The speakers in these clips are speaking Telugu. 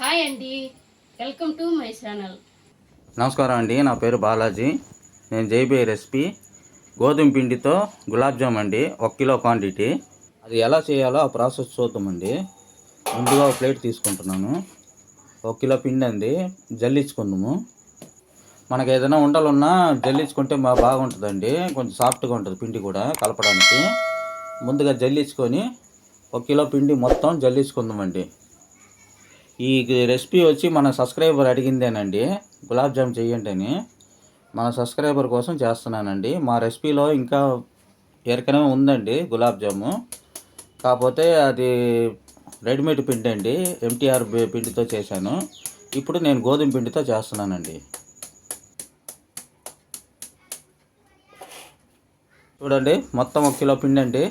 హాయ్ అండి. Welcome to my channel. నమస్కారం అండి నా పేరు బాలాజీ. నేను జైబీ రెసిపీ. గోధుమ పిండితో గులాబ్ జామ్ అండి ఒక కిలో క్వాంటిటీ. అది ఎలా చేయాలో ఆ ప్రాసెస్ చూద్దామండి ముందుగా ఒక ప్లేట్ తీసుకుంటున్నాను. ఒక కిలో పిండి అండి జల్లించుకుందాము. మనకు ఏదైనా ఉండాలన్నా జల్లించుకుంటే మా బాగుంటుందండి. కొంచెం సాఫ్ట్గా ఉంటుంది పిండి కూడా కలపడానికి. ముందుగా జల్లించుకొని ఒక కిలో పిండి మొత్తం జల్లించుకుందామండి. ఈ రెసిపీ వచ్చి మన సబ్స్క్రైబర్ అడిగిందేనండి. గులాబ్ జామ్ చేయండి అని మన సబ్స్క్రైబర్ కోసం చేస్తున్నానండి. మా రెసిపీలో ఇంకా ఎరకనే ఉందండి గులాబ్ జాము. కాకపోతే అది రెడీమేడ్ పిండి అండి ఎంటీఆర్ పిండితో చేశాను. ఇప్పుడు నేను గోధుమ పిండితో చేస్తున్నానండి. చూడండి మొత్తం ఒక కిలో పిండి అండి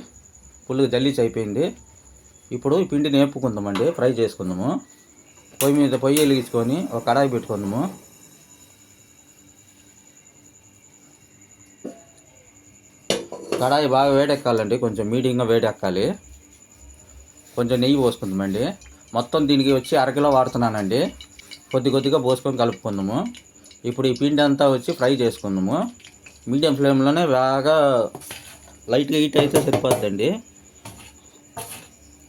ఫుల్గా జల్లీచి అయిపోయింది ఇప్పుడు ఈ పిండిని వేపుకుందామండి ఫ్రై చేసుకుందాము. పొయ్యి మీద పొయ్యి వెలిగించుకొని ఒక కడాయి పెట్టుకుందాము. కడాయి బాగా వేడెక్కాలండి కొంచెం మీడియంగా వేడెక్కాలి. కొంచెం నెయ్యి పోసుకుందామండి. మొత్తం దీనికి వచ్చి అరకిలో వాడుతున్నానండి. కొద్ది కొద్దిగా పోసుకొని కలుపుకుందాము. ఇప్పుడు ఈ పిండి అంతా వచ్చి ఫ్రై చేసుకుందాము. మీడియం ఫ్లేమ్లోనే బాగా లైట్గా హీట్ అయితే సరిపోద్దండి.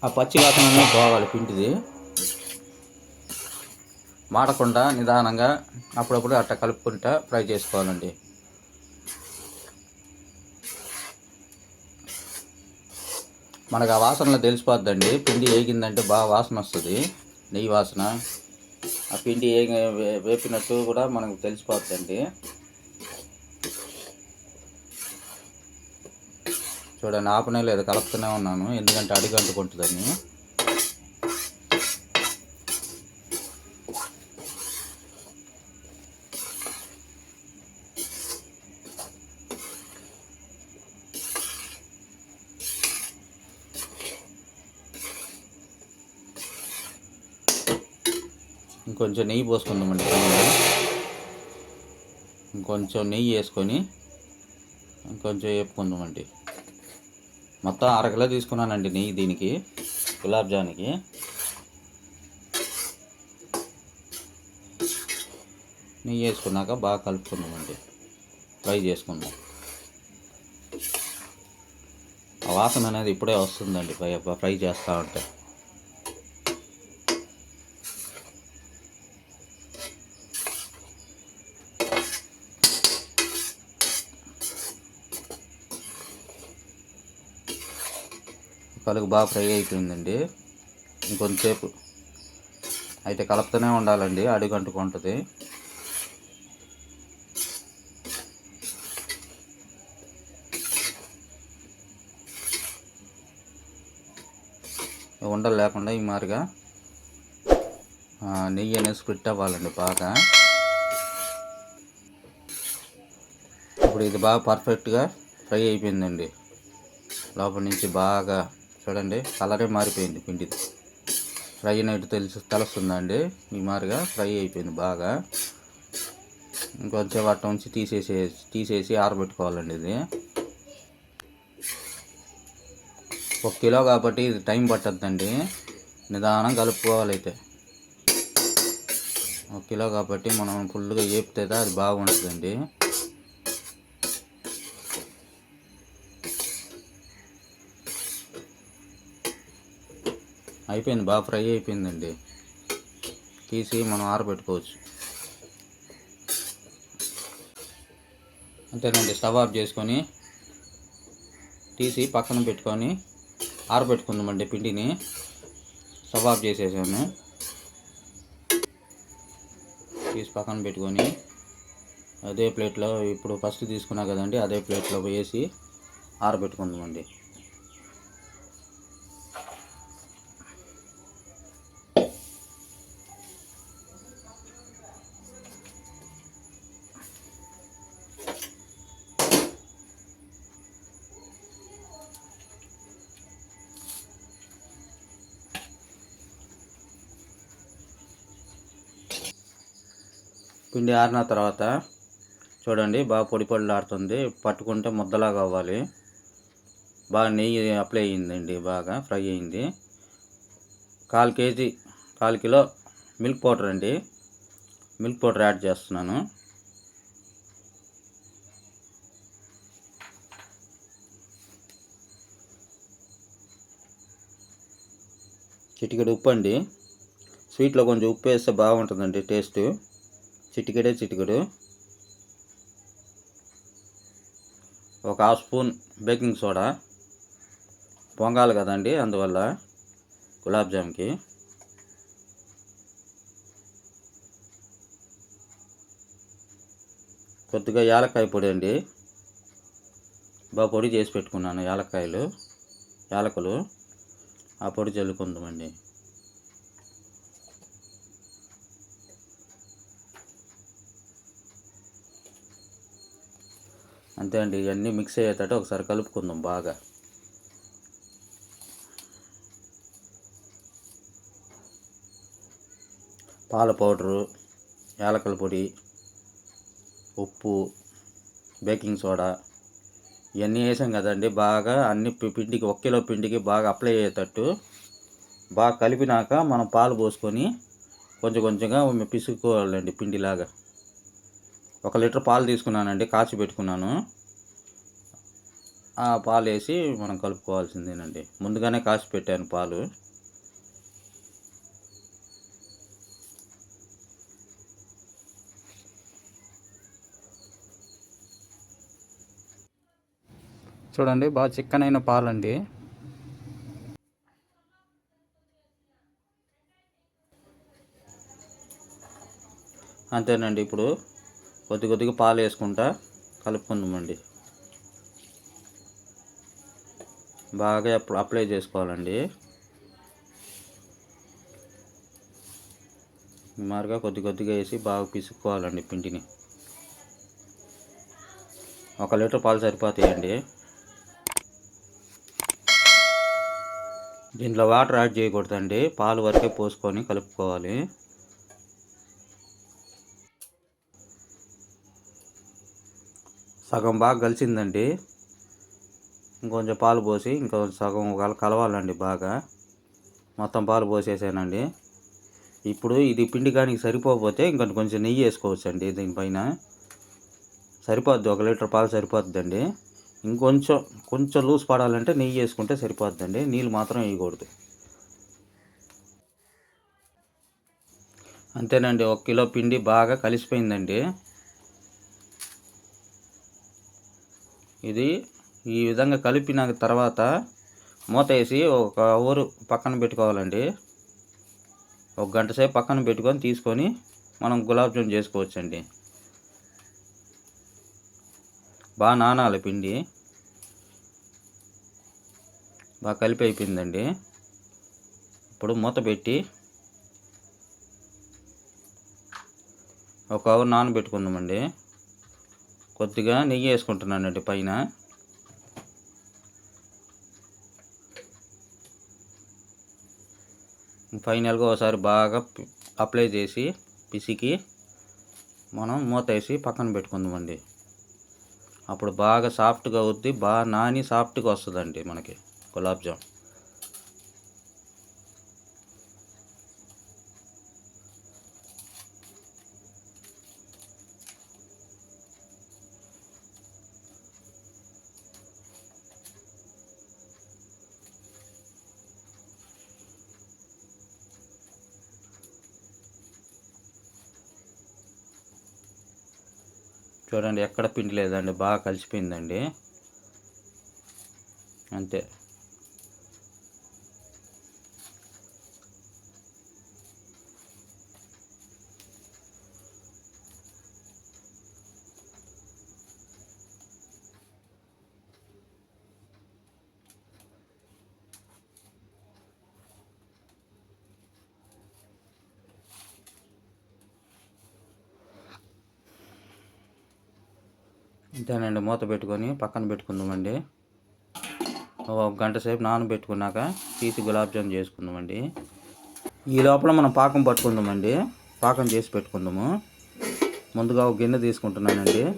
ఆ పచ్చి వాసన పోవాలి పిండిది. మాడకుండా నిదానంగా అప్పుడప్పుడు అట్ట కలుపుకుంటా ఫ్రై చేసుకోవాలండి. మనకు ఆ వాసనలో తెలిసిపోద్దండి. పిండి వేగిందంటే బాగా వాసన వస్తుంది. నెయ్యి వాసన. ఆ పిండి ఏ వే- వేపినట్టు కూడా మనకు తెలిసిపోద్దండి. చూడండి ఆపనే లేదు కలుపుతూనే ఉన్నాను. ఎందుకంటే అడుగు అంటుకుంటుందని కొంచెం నెయ్యి పోసుకుందామండి కొంచెం నెయ్యి. వేసుకొని ఇంకొంచెం వేపుకుందామండి. మొత్తం అరకిలో తీసుకున్నానండి నెయ్యి దీనికి గులాబ్ జామ్కి నెయ్యి వేసుకున్నాక బాగా కలుపుకుందామండి. ఫ్రై చేసుకుందాం. ఆ వాసన అనేది ఇప్పుడే వస్తుందండి ఫ్రై ఫ్రై చేస్తూ ఉంటే. కలుగు బాగా ఫ్రై అయిపోయిందండి. ఇంకొంతసేపు అయితే కలుపుతూనే ఉండాలండి. అడుగు అంటుకుంటుంది ఉండలు లేకుండా ఈ మారిగా నెయ్యి అనేది స్ప్లిట్ అవ్వాలండి బాగా. ఇప్పుడు ఇది బాగా పర్ఫెక్ట్గా ఫ్రై అయిపోయిందండి. లోపల నుంచి బాగా చూడండి కలరే మారిపోయింది పిండి ఫ్రై అయినట్టు తెలుసు తెలుస్తుందండి. ఈ మాదిరిగా ఫ్రై అయిపోయింది బాగా. ఇంకొంచెం వాటి నుంచి తీసేసి తీసేసి ఆరబెట్టుకోవాలండి ఇది. ఒక కిలో కాబట్టి ఇది టైం పట్టద్దండి. నిదానం కలుపుకోవాలి అయితే. ఒక కిలో కాబట్టి మనం ఫుల్గా వేపితే అది బాగుంటుందండి. అయిపోయింది బాగా ఫ్రై అయిపోయిందండి. తీసి మనం ఆరబెట్టుకోవచ్చు. అంతేనండి స్టవ్ ఆఫ్ చేసుకొని తీసి పక్కన పెట్టుకొని ఆరబెట్టుకుందామండి పిండిని. స్టవ్ ఆఫ్ చేసేసాను. తీసి పక్కన పెట్టుకొని అదే ప్లేట్లో ఇప్పుడు ఫస్ట్ తీసుకున్నా కదండి అదే ప్లేట్లో వేసి ఆరబెట్టుకుందామండి. పిండి ఆరిన తర్వాత చూడండి బాగా పొడి పొడిలాడుతుంది పట్టుకుంటే ముద్దలాగా అవ్వాలి. బాగా నెయ్యి అప్లై అయ్యిందండి బాగా ఫ్రై అయింది కాల్ కేజీ కాల్ కిలో మిల్క్ పౌడర్ అండి. మిల్క్ పౌడర్ యాడ్ చేస్తున్నాను. చిటికెడు ఉప్పు అండి స్వీట్లో కొంచెం ఉప్పు వేస్తే బాగుంటుందండి టేస్ట్. చిటికెడే చిటికెడు. ఒక హాఫ్ స్పూన్ బేకింగ్ సోడా. పొంగాలి కదండి అందువల్ల గులాబ్ జామ్కి. కొద్దిగా యాలక్కాయ పొడి అండి. బాగా పొడి చేసి పెట్టుకున్నాను యాలక్కాయలు యాలకులు. ఆ పొడి చల్లుకుందామండి. అంతే అండి ఇవన్నీ మిక్స్ అయ్యేటట్టు ఒకసారి కలుపుకుందాం బాగా. పాల పౌడరు యాలకల పొడి ఉప్పు బేకింగ్ సోడా ఇవన్నీ వేసాం కదండి బాగా అన్ని పిండికి ఒక కిలో పిండికి బాగా అప్లై అయ్యేటట్టు బాగా కలిపినాక మనం పాలు పోసుకొని కొంచెం కొంచెంగా పిసుక్కోవాలండి పిండిలాగా. ఒక లీటర్ పాలు తీసుకున్నానండి కాచి పెట్టుకున్నాను. ఆ పాలు వేసి మనం కలుపుకోవాల్సిందేనండి. ముందుగానే కాచి పెట్టాను పాలు. చూడండి బాగా చిక్కనైన పాలండి. అంతేనండి ఇప్పుడు కొద్ది కొద్దిగా పాలు వేసుకుంటా కలుపుకుందామండి. బాగా అప్లై చేసుకోవాలండి. సుమారుగా కొద్ది కొద్దిగా వేసి బాగా పిసుక్కోవాలండి పిండిని. ఒక లీటర్ పాలు సరిపోతాయండి. దీంట్లో వాటర్ యాడ్ చేయకూడదండి. పాలు వరకే పోసుకొని కలుపుకోవాలి. సగం బాగా కలిసిందండి ఇంకొంచెం పాలు పోసి ఇంకో సగం కల కలవాలండి బాగా. మొత్తం పాలు పోసేసానండి. ఇప్పుడు ఇది పిండి కానీ సరిపోకపోతే ఇంకొంచెం కొంచెం నెయ్యి వేసుకోవచ్చండి దీనిపైన. సరిపోద్ది ఒక లీటర్ పాలు సరిపోద్దండి. ఇంకొంచెం కొంచెం లూజ్ పడాలంటే నెయ్యి వేసుకుంటే సరిపోద్దండి. నీళ్ళు మాత్రం వేయకూడదు. అంతేనండి ఒక కిలో పిండి బాగా కలిసిపోయిందండి. ఇది ఈ విధంగా కలిపిన తర్వాత మూత వేసి ఒక ఊరు పక్కన పెట్టుకోవాలండి. ఒక గంట సేపు పక్కన పెట్టుకొని తీసుకొని మనం గులాబ్ జామ్ చేసుకోవచ్చండి. బాగా నానాలి పిండి. బాగా కలిపి అయిపోయిందండి. ఇప్పుడు మూత పెట్టి ఒక అవర్ నానబెట్టుకుందామండి. కొద్దిగా నెయ్యి వేసుకుంటున్నానండి పైన. ఫైనల్గా ఒకసారి బాగా అప్లై చేసి పిసికి మనం మూత వేసి పక్కన పెట్టుకుందామండి. అప్పుడు బాగా సాఫ్ట్గా అవుద్ది బాగా నాని సాఫ్ట్గా వస్తుందండి మనకి గులాబ్ జామ్ చూడండి ఎక్కడ పిండి లేదండి బాగా కలిసిపోయిందండి. అంతే. అంతేనండి మూత పెట్టుకొని పక్కన పెట్టుకుందామండి. ఒక గంట సేపు నానబెట్టుకున్నాక తీసి గులాబ్ జామ్ చేసుకుందామండి. ఈ లోపల మనం పాకం పట్టుకుందామండి. పాకం చేసి పెట్టుకుందాము. ముందుగా ఒక గిన్నె తీసుకుంటున్నానండి.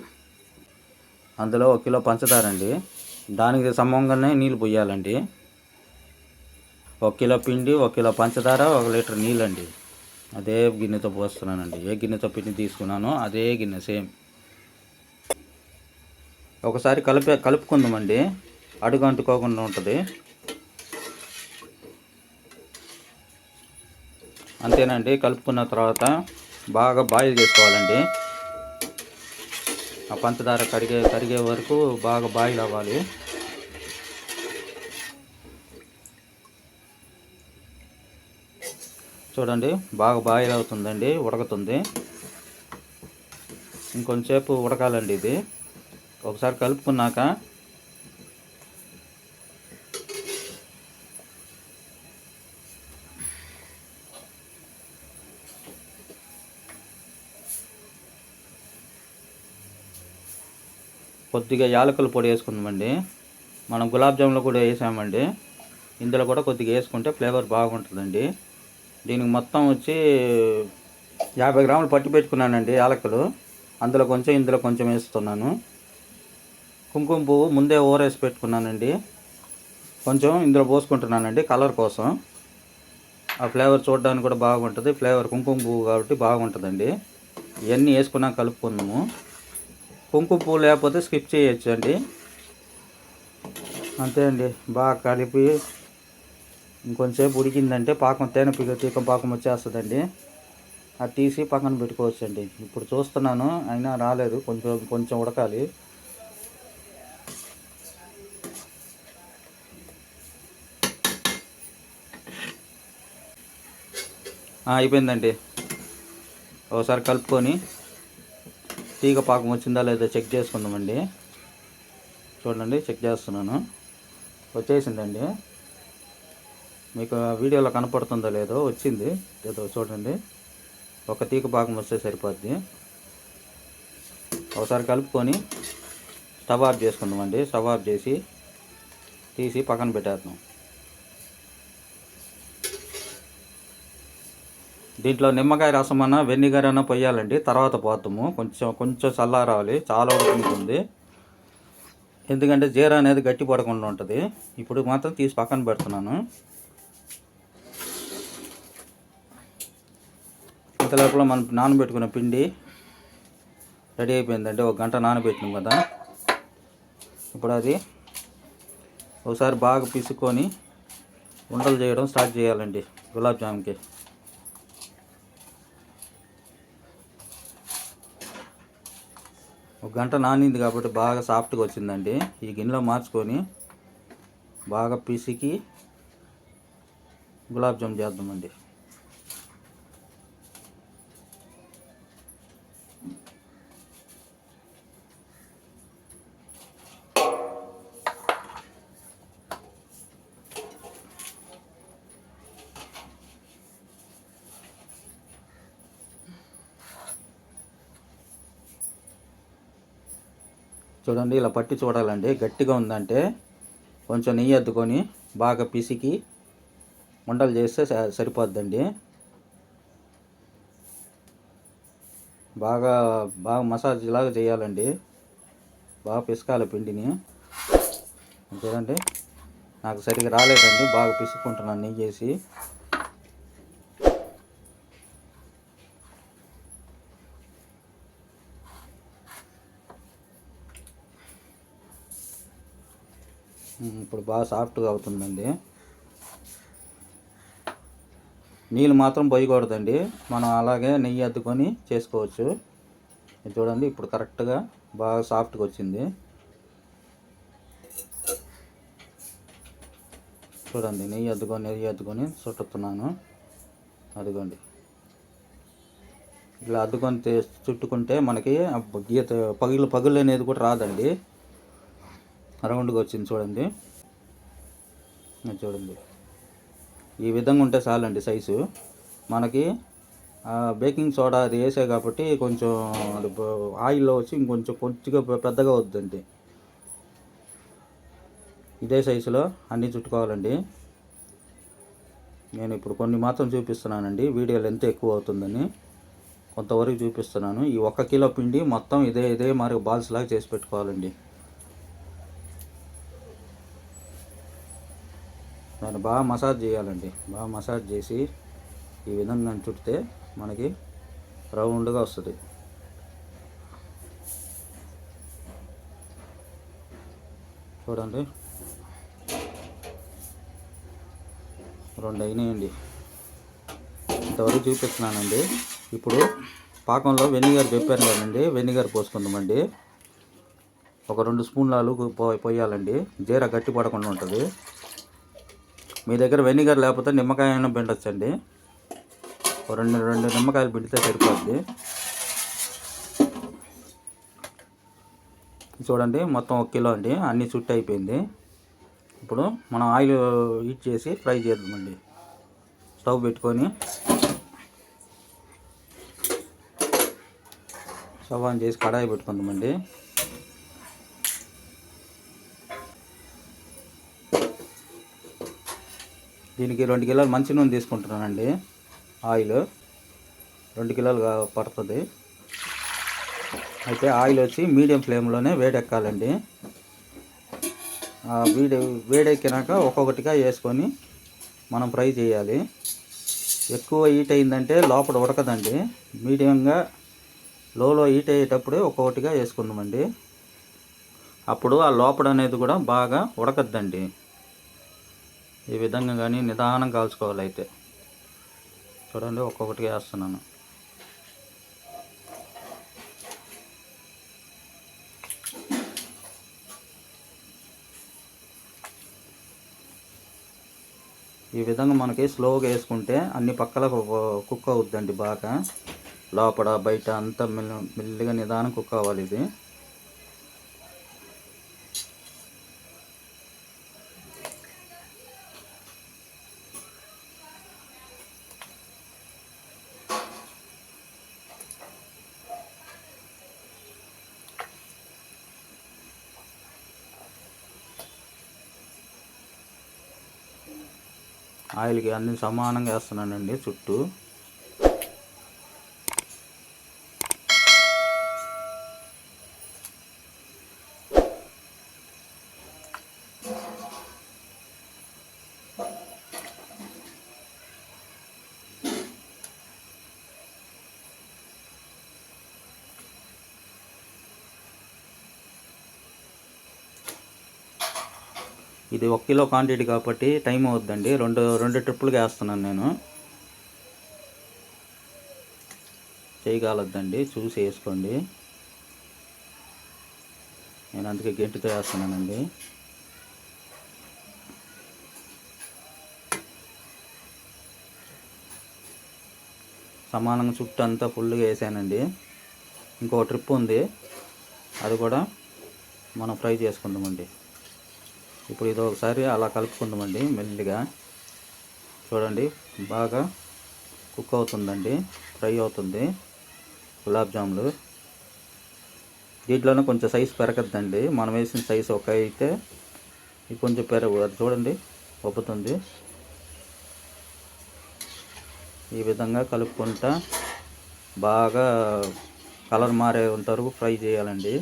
అందులో ఒక కిలో పంచదార అండి. దానికి సమంగానే నీళ్ళు పోయాలండి. ఒక కిలో పిండి ఒక కిలో పంచదార ఒక లీటర్ నీళ్ళండి. అదే గిన్నెతో పోస్తున్నానండి. ఏ గిన్నెతో పిండి తీసుకున్నానో అదే గిన్నె సేమ్. ఒకసారి కలిపే కలుపుకుందామండి. అడుగు అంటుకోకుండా ఉంటుంది. అంతేనండి కలుపుకున్న తర్వాత బాగా బాయిల్ చేసుకోవాలండి. ఆ పంచదార కరిగే కరిగే వరకు బాగా బాయిల్ అవ్వాలి. చూడండి బాగా బాయిల్ అవుతుందండి ఉడకతుంది. ఇంకొంచెంసేపు ఉడకాలండి ఇది. ఒకసారి కలుపుకున్నాక కొద్దిగా యాలకుల పొడి వేసుకుందామండి. మనం గులాబ్ జాములు కూడా వేసామండి. ఇందులో కూడా కొద్దిగా వేసుకుంటే ఫ్లేవర్ బాగుంటుందండి. దీనికి మొత్తం వచ్చి యాభై గ్రాములు పట్టి పెట్టుకున్నానండి యాలకులు. అందులో కొంచెం ఇందులో కొంచెం వేస్తున్నాను. కుంకుమ పువ్వు ముందే ఊరేసి పెట్టుకున్నానండి. కొంచెం ఇందులో పోసుకుంటున్నానండి కలర్ కోసం. ఆ ఫ్లేవర్ చూడడానికి కూడా బాగుంటుంది. ఫ్లేవర్ కుంకుమ పువ్వు కాబట్టి బాగుంటుందండి. ఇవన్నీ వేసుకున్నాక కలుపుకుందాము. కుంకుమ పువ్వు లేకపోతే స్కిప్ చేయొచ్చు అండి అంతే అండి. బాగా కలిపి ఇంకొంచెంసేపు ఉడికిందంటే పాకం తేనె పిగ తీకం పాకం వచ్చేస్తుందండి. అది తీసి పక్కన పెట్టుకోవచ్చండి. ఇప్పుడు చూస్తున్నాను అయినా రాలేదు. కొంచెం కొంచెం ఉడకాలి. అయిపోయిందండి. ఒకసారి కలుపుకొని తీగ పాకం వచ్చిందా లేదా చెక్ చేసుకుందామండి. చూడండి చెక్ చేస్తున్నాను. వచ్చేసిందండి. మీకు వీడియోలో కనపడుతుందో లేదో వచ్చింది. ఏదో చూడండి. ఒక తీగ పాకం వస్తే సరిపోద్ది. ఒకసారి కలుపుకొని స్టవ్ ఆఫ్ చేసుకుందామండి. స్టవ్ ఆఫ్ చేసి తీసి పక్కన పెట్టేద్దాం. దీంట్లో నిమ్మకాయ రసం అన్న వెనిగర్ అన్న పొయ్యాలండి. తర్వాత పోతాము. కొంచెం కొంచెం చల్లారాలి చాలా ఉడుకుంటుంది ఎందుకంటే జీర అనేది గట్టి పడకుండా ఉంటుంది. ఇప్పుడు మాత్రం తీసి పక్కన పెడుతున్నాను. ఇంతలోపల మనం నానబెట్టుకున్న పిండి రెడీ అయిపోయిందండి. ఒక గంట నానబెట్టినాం కదా. ఇప్పుడు అది ఒకసారి బాగా పిసుకొని ఉండలు చేయడం స్టార్ట్ చేయాలండి. గులాబ్ జామ్కి. ఒక గంట నానింది కాబట్టి బాగా సాఫ్ట్గా వచ్చిందండి. ఈ గిన్నెలో మార్చుకొని బాగా పిసికి గులాబ్ జామ్ చేద్దామండి. చూడండి ఇలా పట్టి చూడాలండి. గట్టిగా ఉందంటే కొంచెం నెయ్యి అద్దుకొని బాగా పిసికి ఉండలు చేస్తే సరిపోద్దండి. బాగా బాగా మసాజ్ లాగా చేయాలండి. బాగా పిసకాలి పిండిని. చూడండి నాకు సరిగ్గా రాలేదండి. బాగా పిసుకుంటున్నాను నెయ్యి వేసి. ఇప్పుడు బాగా సాఫ్ట్గా అవుతుందండి. నీళ్ళు మాత్రం పోయకూడదండి. మనం అలాగే నెయ్యి అద్దుకొని చేసుకోవచ్చు. ఇది చూడండి ఇప్పుడు కరెక్ట్గా బాగా సాఫ్ట్గా వచ్చింది. చూడండి నెయ్యి అద్దుకొని నెయ్యి అద్దుకొని చుట్టుతున్నాను. అదిగోండి. ఇలా అద్దుకొని చుట్టుకుంటే మనకి గీత పగిలి పగులు అనేది కూడా రాదండి. రౌండ్గా వచ్చింది చూడండి. చూడండి. ఈ విధంగా ఉంటే చాలండి సైజు. మనకి బేకింగ్ సోడా అది వేసే కాబట్టి కొంచెం అది ఆయిల్లో వచ్చి ఇంకొంచెం కొద్దిగా పెద్దగా అవుతుందండి ఇదే సైజులో అన్నీ చుట్టుకోవాలండి. నేను ఇప్పుడు కొన్ని మాత్రం చూపిస్తున్నానండి. వీడియోలు ఎంత ఎక్కువ అవుతుందని కొంతవరకు చూపిస్తున్నాను. ఈ ఒక కిలో పిండి మొత్తం ఇదే ఇదే మరి బాల్స్ లాగా చేసి పెట్టుకోవాలండి. బాగా మసాజ్ చేయాలండి. బాగా మసాజ్ చేసి ఈ విధంగా చుడితే మనకి రౌండ్గా వస్తుంది. చూడండి. రెండు అయినాయండి ఇంతవరకు చూపిస్తున్నానండి. ఇప్పుడు పాకంలో వెనిగర్ చెప్పాను కదండి. వెనిగర్ పోసుకుందామండి. ఒక రెండు స్పూన్లాలు పో పోయాలండి. జీర గట్టి పడకుండా ఉంటుంది. మీ దగ్గర వెనిగర్ లేకపోతే నిమ్మకాయ అయినా పిండొచ్చండి. రెండు రెండు నిమ్మకాయలు పిండితే సరిపోద్ది. చూడండి మొత్తం ఒక కిలో అండి. అన్ని చుట్టు అయిపోయింది. ఇప్పుడు మనం ఆయిల్ హీట్ చేసి ఫ్రై చేద్దామండి. స్టవ్ పెట్టుకొని స్టవ్ ఆన్ చేసి కడాయి పెట్టుకుందామండి. దీనికి రెండు కిలోలు మంచి నూనె తీసుకుంటున్నానండి. ఆయిల్ రెండు కిలోలు పడుతుంది. అయితే ఆయిల్ వచ్చి మీడియం ఫ్లేమ్లోనే వేడెక్కాలండి. ఆ వేడి వేడెక్కినాక ఒక్కొక్కటిగా వేసుకొని మనం ఫ్రై చేయాలి. ఎక్కువ హీట్ అయిందంటే లోపల ఉడకదండి. మీడియంగా లోలో హీట్ అయ్యేటప్పుడే ఒక్కొక్కటిగా వేసుకుందామండి. అప్పుడు ఆ లోపల అనేది కూడా బాగా ఉడకద్దండి. ఈ విధంగా కానీ నిదానం కాల్చుకోవాలి అయితే చూడండి ఒక్కొక్కటి వేస్తున్నాను. ఈ విధంగా మనకి స్లోగా వేసుకుంటే అన్ని పక్కల కుక్ అవుద్దండి బాగా. లోపల బయట అంతా మెల్లి మెల్లిగా నిదానం కుక్ అవ్వాలి ఇది. ఆయిల్కి అన్ని సమానంగా వేస్తున్నానండి చుట్టూ. ఇది ఒక కిలో క్వాంటిటీ కాబట్టి టైం అవుద్దండి. రెండు రెండు ట్రిప్పులుగా వేస్తున్నాను నేను. చేయగలద్దండి. చూసి వేసుకోండి. నేను అందుకే గెంటితో వేస్తున్నానండి. సమానంగా చుట్టూ అంతా ఫుల్గా వేసానండి. ఇంకో ట్రిప్ ఉంది. అది కూడా మనం ఫ్రై చేసుకుందామండి. ఇప్పుడు ఇది ఒకసారి అలా కలుపుకుందామండి మెల్లిగా. చూడండి బాగా కుక్ అవుతుందండి ఫ్రై అవుతుంది గులాబ్ జాములు. దీంట్లోనే కొంచెం సైజు పెరగద్దండి. మనం వేసిన సైజు ఒక అయితే ఇది కొంచెం పెరగ అది చూడండి ఒప్పుతుంది. ఈ విధంగా కలుపుకుంటా బాగా కలర్ మారే వరకు ఫ్రై చేయాలండి.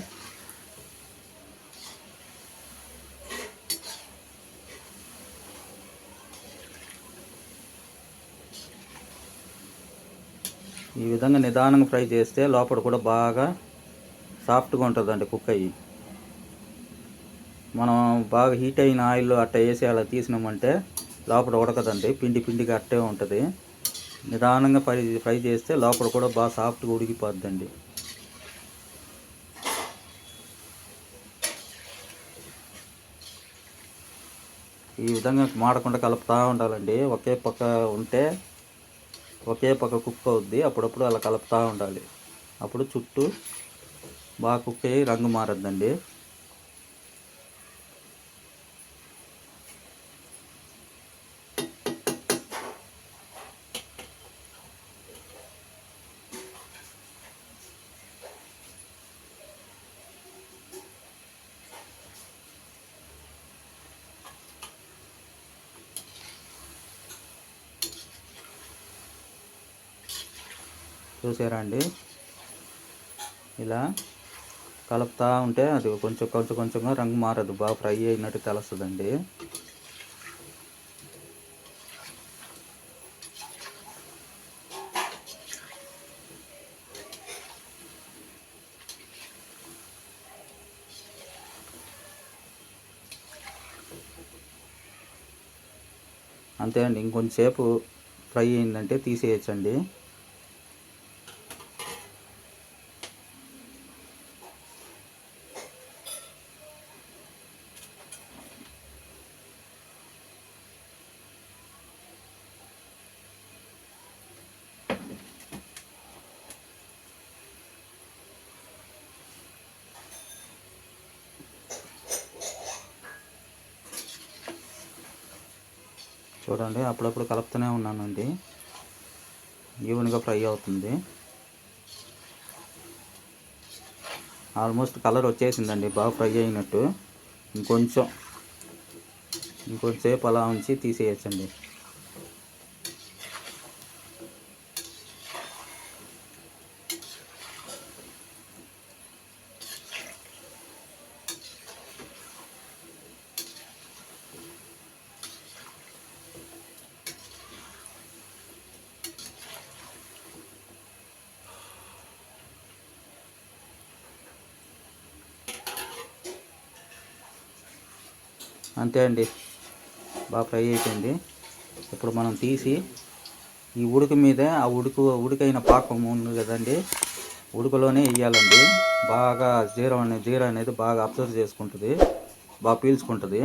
ఈ విధంగా నిదానంగా ఫ్రై చేస్తే లోపల కూడా బాగా సాఫ్ట్గా ఉంటుందండి కుక్ అయ్యి. మనం బాగా హీట్ అయిన ఆయిల్ అట్ట వేసి అలా తీసినామంటే లోపల ఉడకదండి పిండి పిండిగా అట్టే ఉంటుంది. నిదానంగా ఫ్రై ఫ్రై చేస్తే లోపల కూడా బాగా సాఫ్ట్గా ఉడికిపోద్దండి. ఈ విధంగా మాడకుండా కలుపుతూ ఉండాలండి. ఒకే పక్క ఉంటే ఒకే పక్క కుక్ అవుద్ది అప్పుడప్పుడు అలా కలుపుతూ ఉండాలి. అప్పుడు చుట్టూ బాగా కుక్ అయ్యి రంగు మారద్దండి. చూసారా అండి. ఇలా కలుపుతూ ఉంటే అది కొంచెం కొంచెం కొంచెంగా రంగు మారదు. బాగా ఫ్రై అయినట్టు తెలుస్తుందండి. అంతే అండి. ఇంకొంచెంసేపు ఫ్రై అయిందంటే తీసేయచ్చండి. చూడండి అప్పుడప్పుడు కలుపుతూనే ఉన్నానండి. ఈవెన్గా ఫ్రై అవుతుంది. ఆల్మోస్ట్ కలర్ వచ్చేసిందండి బాగా ఫ్రై అయినట్టు. ఇంకొంచెం ఇంకొంచెంసేపు అలా ఉంచి తీసేయచ్చండి. అంతే అండి. బాగా ఫ్రై అయిపోయింది. ఇప్పుడు మనం తీసి ఈ ఉడుకు మీద ఆ ఉడుకు ఉడికైన పాకం ఉంది కదండి. ఉడుకలోనే వేయాలండి. బాగా జీర అనేది జీర అనేది బాగా అబ్జర్వ్ చేసుకుంటుంది. బాగా పీల్చుకుంటుంది.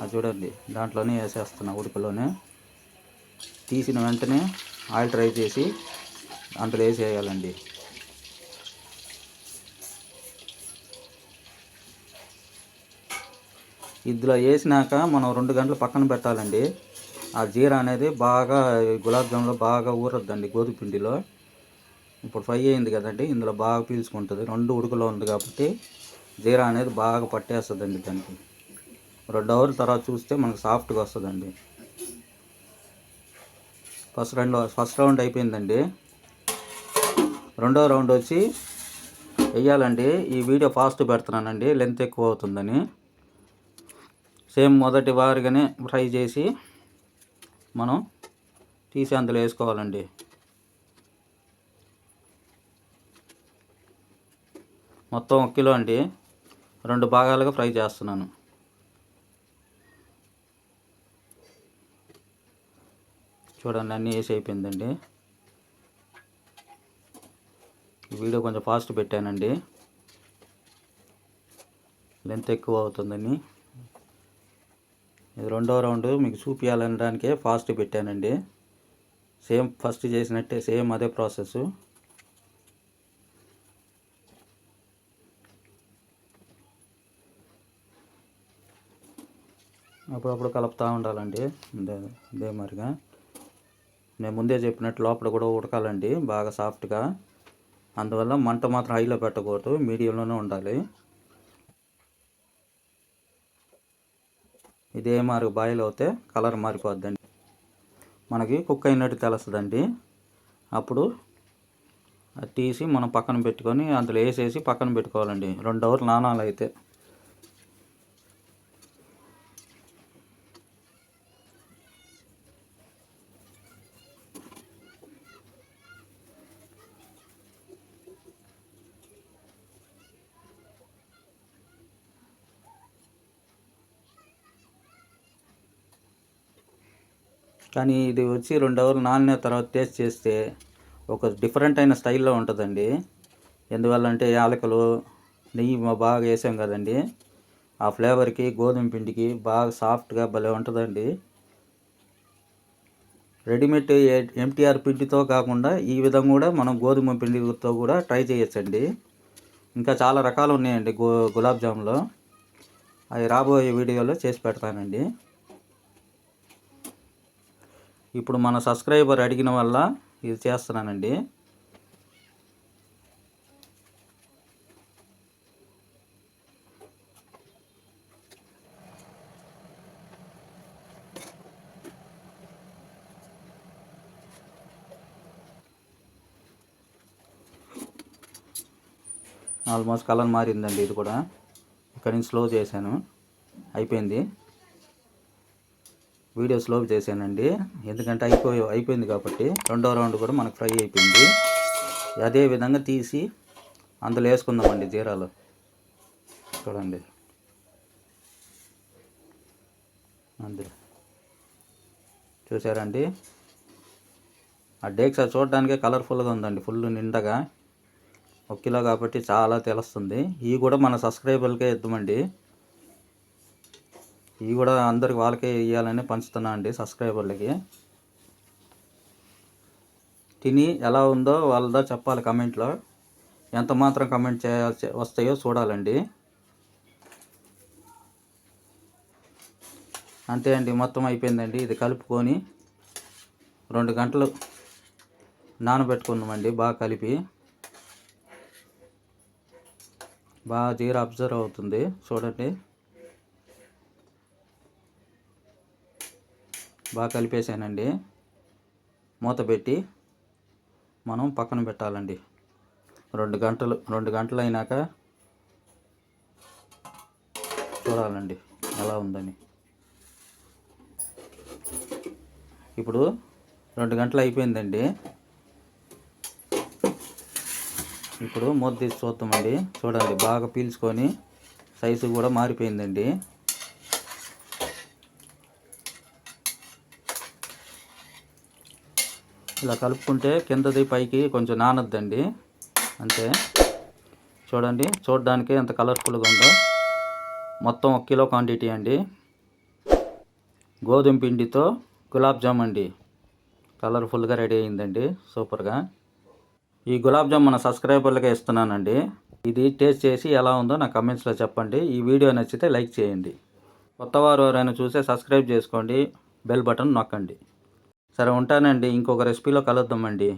అది చూడండి దాంట్లోనే వేసేస్తున్నా ఉడుకలోనే. తీసిన వెంటనే ఆయిల్ ట్రై చేసి అందులో వేసేయాలండి. ఇందులో వేసినాక మనం రెండు గంటలు పక్కన పెట్టాలండి. ఆ జీరా అనేది బాగా గులాబ్ జాములో బాగా ఊరొద్దండి గోధుమ పిండిలో. ఇప్పుడు ఫ్రై అయింది కదండి ఇందులో బాగా పీల్చుకుంటుంది. రెండు ఉడుకులో ఉంది కాబట్టి జీరా అనేది బాగా పట్టేస్తుందండి దానికి. రెండు అవర్ల తర్వాత చూస్తే మనకు సాఫ్ట్గా వస్తుందండి. ఫస్ట్ రెండు ఫస్ట్ రౌండ్ అయిపోయిందండి. రెండో రౌండ్ వచ్చి వెయ్యాలండి ఈ వీడియో ఫాస్ట్ పెడుతున్నానండి లెంత్ ఎక్కువ అవుతుందని. సేమ్ మొదటి వారిగానే ఫ్రై చేసి మనం తీసి అందులో వేసుకోవాలండి. మొత్తం ఒక కిలో అండి. రెండు భాగాలుగా ఫ్రై చేస్తున్నాను. చూడండి అన్నీ వేసి అయిపోయిందండి. వీడియో కొంచెం ఫాస్ట్ పెట్టానండి. లెంత్ ఎక్కువ అవుతుందని. ఇది రెండో రౌండ్ మీకు చూపించాలనడానికే ఫాస్ట్ పెట్టానండి. సేమ్ ఫస్ట్ చేసినట్టే సేమ్ అదే ప్రాసెస్. అప్పుడప్పుడు కలుపుతూ ఉండాలండి ఇదే మరిగా. నేను ముందే చెప్పినట్టు లోపల కూడా ఉడకాలండి బాగా సాఫ్ట్గా. అందువల్ల మంట మాత్రం హైలో పెట్టకూడదు మీడియంలోనే ఉండాలి. ఇదే మారు బాయిల్ అవుతే కలర్ మారిపోద్దండి. మనకి కుక్ అయినట్టు తెలుస్తుందండి. అప్పుడు అది తీసి మనం పక్కన పెట్టుకొని అందులో వేసేసి పక్కన పెట్టుకోవాలండి. రెండు అవర్లు నానాలు అయితే కానీ ఇది వచ్చి రెండు అవర్లు నానిన తర్వాత టేస్ట్ చేస్తే ఒక డిఫరెంట్ అయిన స్టైల్లో ఉంటుందండి. ఎందువల్ల అంటే యాలకులు నెయ్యి మా బాగా వేసాం కదండి. ఆ ఫ్లేవర్కి గోధుమ పిండికి బాగా సాఫ్ట్గా భలే ఉంటుందండి. రెడీమేడ్ ఎంటీఆర్ పిండితో కాకుండా ఈ విధంగా కూడా మనం గోధుమ పిండితో కూడా ట్రై చేయొచ్చండి. ఇంకా చాలా రకాలు ఉన్నాయండి గో గులాబ్ జాములో. అవి రాబోయే వీడియోలో చేసి పెడతానండి. ఇప్పుడు మన సబ్స్క్రైబర్ అడిగిన వల్ల ఇది చేస్తున్నానండి. ఆల్మోస్ట్ కలర్ మారిందండి ఇది కూడా. ఇక్కడ నుంచి స్లో చేశాను. అయిపోయింది. వీడియో స్లో చేశానండి. ఎందుకంటే అయిపోయి అయిపోయింది కాబట్టి రెండో రౌండ్ కూడా మనకు ఫ్రై అయిపోయింది. అదే విధంగా తీసి అందులో వేసుకుందామండి జీరాలు. చూడండి. అందులో చూసారండి? ఆ డేక్సా చూడడానికే కలర్ఫుల్గా ఉందండి. ఫుల్ నిండగా. ఒక కిలో కాబట్టి చాలా తెలుస్తుంది. ఇవి కూడా మన సబ్స్క్రైబర్లకే ఇద్దామండి. ఇవి కూడా అందరికి వాళ్ళకే ఇవ్వాలని పంచుతున్నా అండి సబ్స్క్రైబర్లకి. తిని ఎలా ఉందో వాళ్ళదో చెప్పాలి కమెంట్లో. ఎంత మాత్రం కమెంట్ చేయాల్సి వస్తాయో చూడాలండి. అంతే అండి మొత్తం అయిపోయిందండి. ఇది కలుపుకొని రెండు గంటలు నానబెట్టుకున్నామండి బాగా కలిపి. బాగా జీర అబ్జర్వ్ అవుతుంది చూడండి. బాగా కలిపేసానండి. మూత పెట్టి మనం పక్కన పెట్టాలండి. రెండు గంటలు రెండు గంటలు అయినాక చూడాలండి ఎలా ఉందని. ఇప్పుడు రెండు గంటలు అయిపోయిందండి. ఇప్పుడు మూత తీసి చూద్దామండి. చూడండి బాగా పీల్చుకొని సైజు కూడా మారిపోయిందండి. ఇలా కలుపుకుంటే కిందది పైకి కొంచెం నానద్దండి. అంతే. చూడండి చూడడానికి ఎంత కలర్ఫుల్గా ఉందో. మొత్తం ఒక కిలో క్వాంటిటీ అండి. గోధుమ పిండితో గులాబ్ జామ్ అండి. కలర్ఫుల్గా రెడీ అయిందండి. సూపర్గా. ఈ గులాబ్ జామ్ మన సబ్స్క్రైబర్లకే ఇస్తున్నానండి. ఇది టేస్ట్ చేసి ఎలా ఉందో నా కమెంట్స్లో చెప్పండి. ఈ వీడియో నచ్చితే లైక్ చేయండి. కొత్తవారు ఎవరైనా చూసే సబ్స్క్రైబ్ చేసుకోండి. బెల్ బటన్ నొక్కండి. సరే ఉంటానండి. ఇంకొక రెసిపీలో కలుద్దామండి.